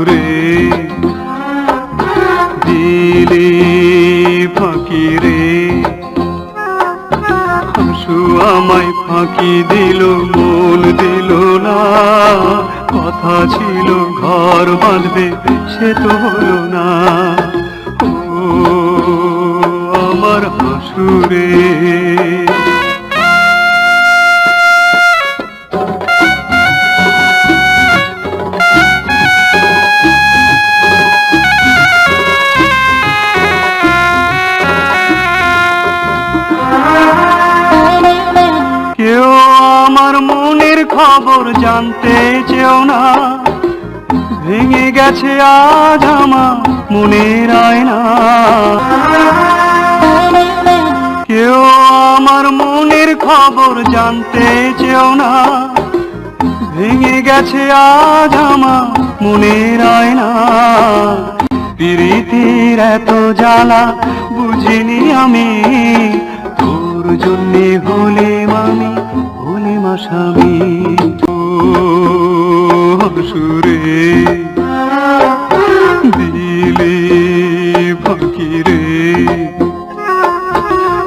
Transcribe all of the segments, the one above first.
দূরে দিলে ফাঁকিরে শু আমায় ফাঁকি দিল, মন দিল না। কথা ছিল ঘর বাঁধবে, সে তো হলো না। ও আমার হাসুরে খবর জানতে চেও না। ভেঙে গেছে আজ আমার মনের আয়না। কেউ আমার মনের খবর জানতে চেও না। ভেঙে গেছে আজ আমার মনের আয়না। প্রীতির এত জ্বালা বুঝিনি আমি, তোর জন্যে হলে মামি মাসামি সুরে দিলে ফাঁকি রে।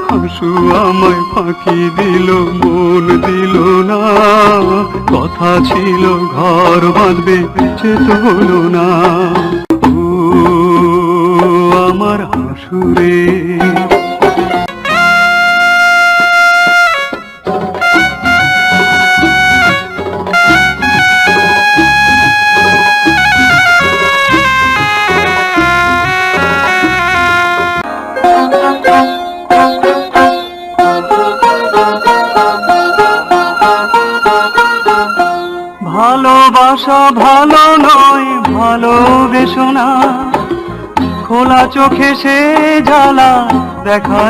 হাসু আমায় ফাঁকি দিল মন দিল না। কথা ছিল, ঘর বাঁধবে সে তো হলো না। ও আমার হাসুরে। ভালোবাসা ভালো নয় ভালোবেসো না। খোলা চোখে সে জ্বালা দেখা